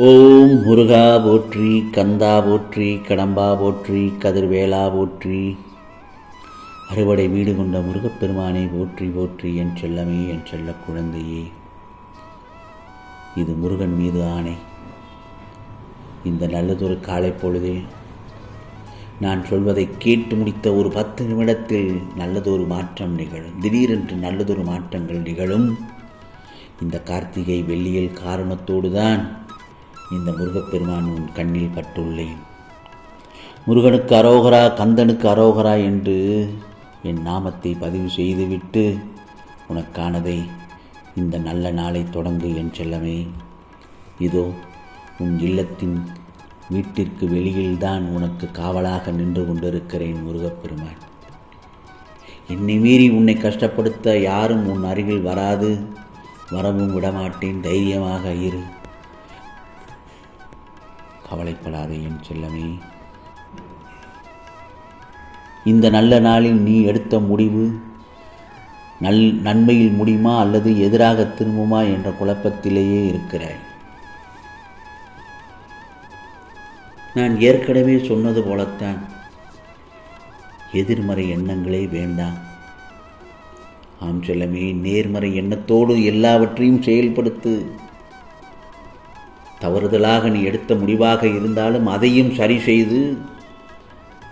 ஓம் முருகா போற்றி கந்தா போற்றி கடம்பா போற்றி கதிர்வேலா போற்றி. அறுவடை வீடு கொண்ட முருகப்பெருமானை போற்றி போற்றி என் செல்லமே என் செல்ல குழந்தையே. இது முருகன் மீது ஆணை. இந்த நல்லதொரு காலை பொழுதே நான் சொல்வதை கேட்டு முடித்த ஒரு பத்து நிமிடத்தில் நல்லதொரு மாற்றம் நிகழும். திடீரென்று நல்லதொரு மாற்றங்கள் நிகழும். இந்த கார்த்திகை வெள்ளியல் காரணத்தோடு தான் இந்த முருகப்பெருமான் உன் கண்ணில் பட்டுள்ளேன். முருகனுக்கு அரோகரா கந்தனுக்கு அரோகரா என்று என் நாமத்தை பதிவு செய்துவிட்டு உனக்கானதை இந்த நல்ல நாளை தொடங்கு என் செல்லமே. இதோ உன் இல்லத்தின் வீட்டிற்கு வெளியில்தான் உனக்கு காவலாக நின்று கொண்டிருக்கிறேன் முருகப்பெருமான். என்னை மீறி உன்னை கஷ்டப்படுத்த யாரும் உன் அருகில் வராது. வரவும் விடமாட்டேன். தைரியமாக இரு. கவலைப்படாதே என் செல்லமே. இந்த நல்ல நாளில் நீ எடுத்த முடிவு நல் நன்மையில் முடியுமா அல்லது எதிராக திரும்புமா என்ற குழப்பத்திலேயே இருக்கிறாய். நான் ஏற்கனவே சொன்னது போலத்தான். எதிர்மறை எண்ணங்களே வேண்டாம். ஆம் செல்லமே நேர்மறை எண்ணத்தோடு எல்லாவற்றையும் செயல்படுத்து. தவறுதலாக நீ எடுத்த முடிவாக இருந்தாலும் அதையும் சரி செய்து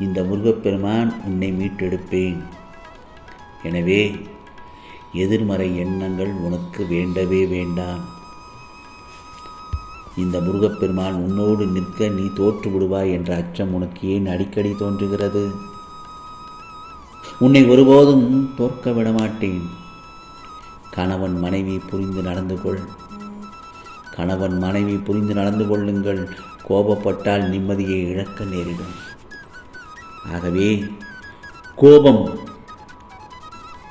இந்த முருகப்பெருமான் உன்னை மீட்டெடுப்பேன். எனவே எதிர்மறை எண்ணங்கள் உனக்கு வேண்டவே வேண்டாம். இந்த முருகப்பெருமான் உன்னோடு நிற்க நீ தோற்று விடுவாய் என்ற அச்சம் உனக்கு ஏன் அடிக்கடி தோன்றுகிறது? உன்னை ஒருபோதும் தோற்க விட மாட்டேன் கணவன் மனைவி புரிந்து நடந்து கொள். கணவன் மனைவி புரிந்து நடந்து கொள்ளுங்கள். கோபப்பட்டால் நிம்மதியை இழக்க நேரிடும். ஆகவே கோபம்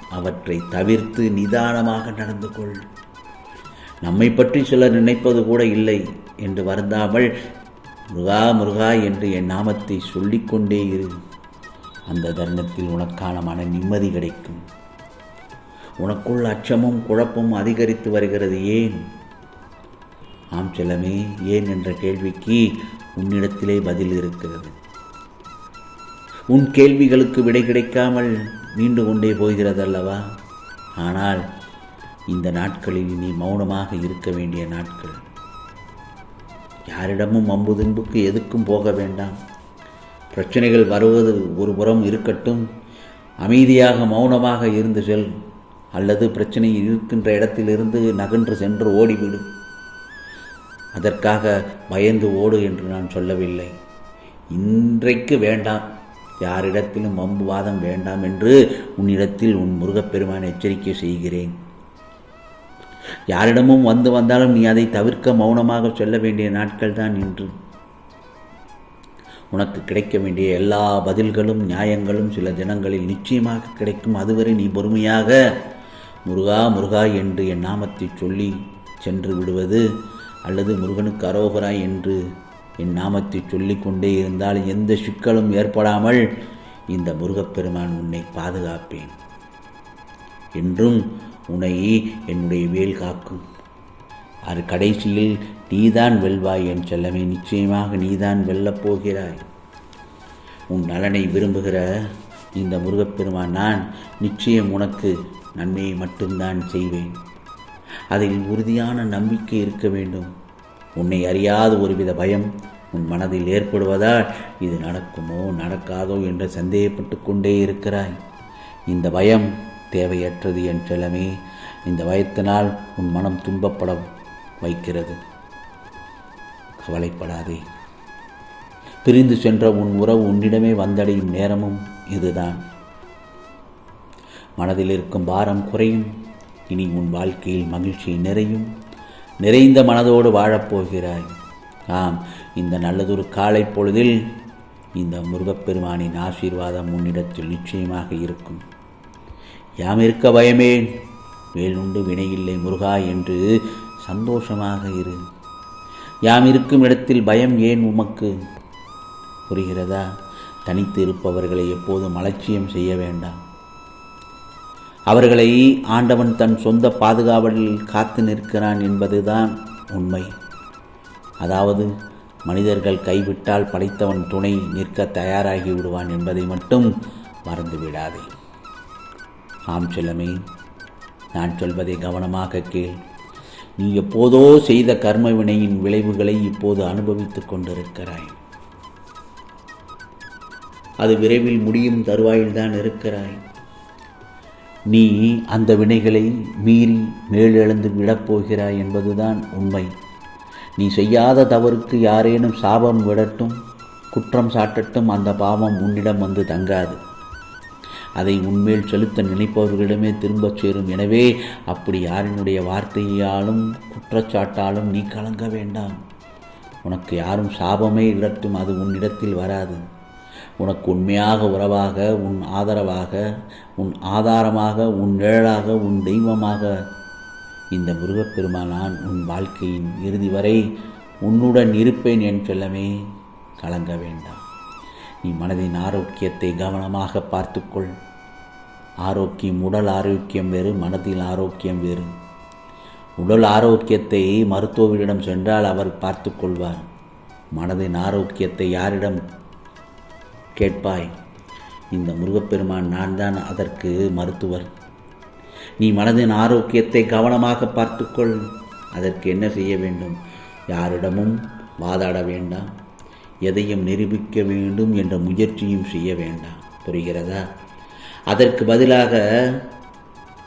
அவற்றை தவிர்த்து நிதானமாக நடந்து கொள். நம்மை பற்றி சிலர் நினைப்பது கூட இல்லை என்று வருந்தாமல் முருகா முருகா என்று என் நாமத்தை சொல்லிக்கொண்டே இரு. அந்த தருணத்தில் உனக்கான மன நிம்மதி கிடைக்கும். உனக்குள் அச்சமும் குழப்பமும் அதிகரித்து வருகிறது. ஏன்? ஆம் செல்லமே ஏன் என்ற கேள்விக்கு உன்னிடத்திலே பதில் இருக்கிறது. உன் கேள்விகளுக்கு விடை கிடைக்காமல் மீண்டு கொண்டே போகிறது அல்லவா ஆனால் இந்த நாட்களில் நீ மௌனமாக இருக்க வேண்டிய நாட்கள். யாரிடமும் அம்பு துன்புக்கு எதுக்கும் போக வேண்டாம். பிரச்சனைகள் வருவது ஒரு புறம் இருக்கட்டும். அமைதியாக மௌனமாக இருந்து செல். அல்லது பிரச்சனை இருக்கின்ற இடத்திலிருந்து நகன்று சென்று ஓடிவிடும் அதற்காக பயந்து ஓடு என்று நான் சொல்லவில்லை. இன்றைக்கு வேண்டாம். யாரிடத்திலும் வம்பு வாதம் வேண்டாம் என்று உன்னிடத்தில் உன் முருகப்பெருமான் எச்சரிக்கை செய்கிறேன். யாரிடமும் வந்து வந்தாலும் நீ அதை தவிர்க்க மௌனமாக சொல்ல வேண்டிய நாட்கள் தான் இன்று. உனக்கு கிடைக்க வேண்டிய எல்லா பதில்களும் நியாயங்களும் சில தினங்களில் நிச்சயமாக கிடைக்கும். அதுவரை நீ பொறுமையாக முருகா முருகா என்று என் நாமத்தை சொல்லி சென்று விடுவது அல்லது முருகனுக்கு அரோகரா என்று என் நாமத்தை சொல்லிக்கொண்டே இருந்தால் எந்த சிக்கலும் ஏற்படாமல் இந்த முருகப்பெருமான் உன்னை பாதுகாப்பேன். என்றும் உன்னை என்னுடைய வேல் காக்கும் அது கடைசியில் நீதான் வெல்வாய் என் செல்லமே நிச்சயமாக நீதான் வெல்லப் போகிறாய். உன் நலனை விரும்புகிற இந்த முருகப்பெருமான் நான் நிச்சயம் உனக்கு நன்மையை மட்டும்தான் செய்வேன். அதில் உறுதியான நம்பிக்கை இருக்க வேண்டும். உன்னை அறியாத ஒருவித பயம் உன் மனதில் ஏற்படுவதால் இது நடக்குமோ நடக்காதோ என்று சந்தேகப்பட்டு கொண்டே இருக்கிறாய். இந்த பயம் தேவையற்றது என் செல்லமே. இந்த பயத்தினால் உன் மனம் துன்பப்பட வைக்கிறது. கவலைப்படாதே. பிரிந்து சென்ற உன் உறவு உன்னிடமே வந்தடையும் நேரமும் இதுதான். மனதில் இருக்கும் பாரம் குறையும். இனி உன் வாழ்க்கையில் மகிழ்ச்சி நிறையும். நிறைந்த மனதோடு வாழப்போகிறாய் ஆம் இந்த நல்லதொரு காலை பொழுதில் இந்த முருகப்பெருமானின் ஆசீர்வாதம் உன்னிடத்தில் நிச்சயமாக இருக்கும். யாம் இருக்க பயமே? வேலுண்டு வினையில்லை முருகா என்று சந்தோஷமாக இரு. யாம் இருக்கும் இடத்தில் பயம் ஏன் உமக்கு? புரிகிறதா? தனித்து இருப்பவர்களை எப்போதும் அலட்சியம் செய்ய வேண்டாம். அவர்களை ஆண்டவன் தன் சொந்த பாதுகாவலில் காத்து நிற்கிறான் என்பதுதான் உண்மை. அதாவது மனிதர்கள் கைவிட்டால் படைத்தவன் துணை நிற்க தயாராகி விடுவான் என்பதை மட்டும் மறந்துவிடாதே. ஆம் செல்லமே நான் சொல்வதை கவனமாக கேள். நீ எப்போதோ செய்த கர்ம வினையின் விளைவுகளை இப்போது அனுபவித்துக் கொண்டிருக்கிறாய். அது விரைவில் முடியும் தருவாயில்தான் இருக்கிறாய். நீ அந்த வினைகளை மீறி மேலெழுந்து விடப்போகிறாய் என்பதுதான் உண்மை. நீ செய்யாத தவறுக்கு யாரேனும் சாபம் விடட்டும் குற்றம் சாட்டட்டும் அந்த பாவம் உன்னிடம் வந்து தங்காது. அதை உன்மேல் செலுத்த நினைப்பவர்களிடமே திரும்பச் சேரும். எனவே அப்படி யாரினுடைய வார்த்தையாலும் குற்றச்சாட்டாலும் நீ கலங்க வேண்டாம். உனக்கு யாரும் சாபமே இடட்டும் அது உன்னிடத்தில் வராது. உனக்கு உண்மையாக உறவாக உன் ஆதரவாக உன் ஆதாரமாக உன் நிழலாக உன் தெய்வமாக. இந்த முருகப்பெருமானான் உன் வாழ்க்கையின் இறுதி வரை உன்னுடன் இருப்பேன் என் செல்லமே கலங்க வேண்டாம். நீ மனதின் ஆரோக்கியத்தை கவனமாக பார்த்துக்கொள். ஆரோக்கியம் உடல் ஆரோக்கியம் வேறு மனதில் ஆரோக்கியம் வேறு. உடல் ஆரோக்கியத்தை மருத்துவரிடம் சென்றால் அவர் பார்த்து கொள்வார். மனதின் ஆரோக்கியத்தை யாரிடம் கேட்பாய். இந்த முருகப்பெருமான் நான் தான் அதற்கு மருத்துவர். நீ மனதின் ஆரோக்கியத்தை கவனமாக பார்த்துக்கொள். அதற்கு என்ன செய்ய வேண்டும்? யாரிடமும் வாதாட வேண்டாம். எதையும் நிரூபிக்க வேண்டும் என்ற முயற்சியும் செய்ய வேண்டாம். புரிகிறதா? அதற்கு பதிலாக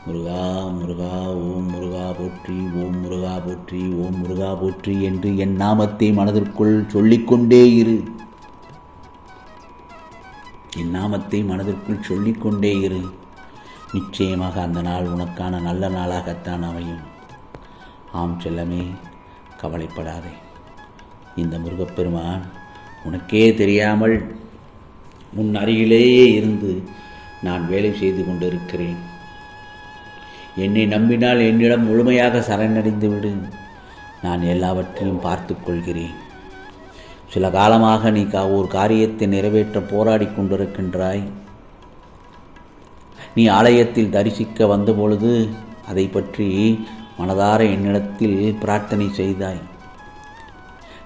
முருகா முருகா ஓம் முருகா போற்றி ஓம் முருகா போற்றி ஓம் முருகா போற்றி என்று என் நாமத்தை மனதிற்குள் சொல்லிக்கொண்டே இரு. என் நாமத்தை மனதிற்குள் சொல்லிக்கொண்டே இரு. நிச்சயமாக அந்த நாள் உனக்கான நல்ல நாளாகத்தான் அமையும். ஆம் செல்லமே கவலைப்படாதே. இந்த முருகப்பெருமான் உனக்கே தெரியாமல் உன் அருகிலேயே இருந்து நான் வேலை செய்து கொண்டிருக்கிறேன். என்னை நம்பினால் என்னிடம் முழுமையாக சரணடைந்து விடு நான் எல்லாவற்றையும் பார்த்து கொள்கிறேன். சில காலமாக நீ கா ஒரு காரியத்தை நிறைவேற்ற போராடி கொண்டிருக்கின்றாய். நீ ஆலயத்தில் தரிசிக்க வந்தபொழுது அதை பற்றி மனதார என்னிடத்தில் பிரார்த்தனை செய்தாய்.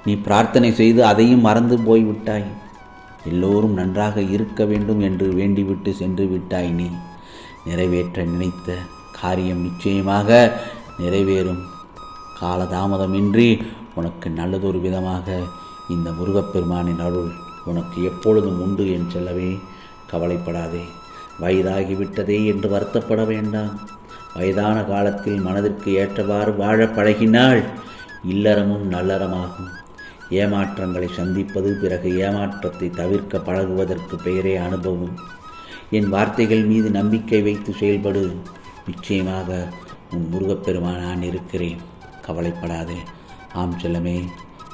நீ பிரார்த்தனை செய்து அதையும் மறந்து போய்விட்டாய். எல்லோரும் நன்றாக இருக்க வேண்டும் என்று வேண்டிவிட்டு சென்று விட்டாய் நீ. நிறைவேற்ற நினைத்த காரியம் நிச்சயமாக நிறைவேறும். காலதாமதமின்றி உனக்கு நல்லதொரு விதமாக இந்த முருகப்பெருமானின் அருள் உனக்கு எப்பொழுதும் உண்டு என் செல்லவே கவலைப்படாதே. வயதாகிவிட்டதே என்று வருத்தப்பட வேண்டாம். வயதான காலத்தில் மனதிற்கு ஏற்றவாறு வாழ பழகினால் இல்லறமும் நல்லறமாகும். ஏமாற்றங்களை சந்திப்பது பிறகு ஏமாற்றத்தை தவிர்க்க பழகுவதற்கு பெயரே அனுபவம். என் வார்த்தைகள் மீது நம்பிக்கை வைத்து செயல்படு. நிச்சயமாக உன் முருகப்பெருமான் நான் இருக்கிறேன். கவலைப்படாதே. ஆம் செல்லமே